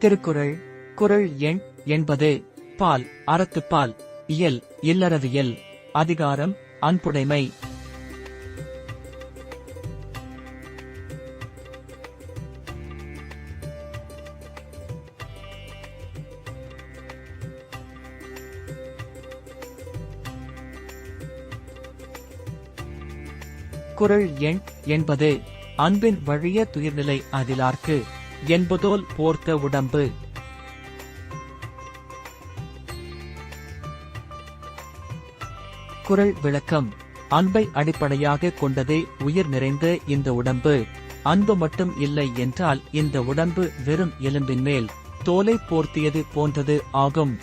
திருக்குறள் குறள் எண் என்பது பால் அறத்துப்பால் இயல் இல்லறவியல் அதிகாரம் அன்புடைமை. குறள் எண் என்பது அன்பின் வழிய துயிர்நிலை அதிலார்க்கு என்பதோல் போர்த்த உடம்பு. குறள் விளக்கம். அன்பை அடிப்படையாக கொண்டதே உயிர் நிறைந்த இந்த உடம்பு. அன்பு மட்டும் இல்லை என்றால் இந்த உடம்பு வெறும் எலும்பின் மேல் தோலை போர்த்தியது போன்றது ஆகும்.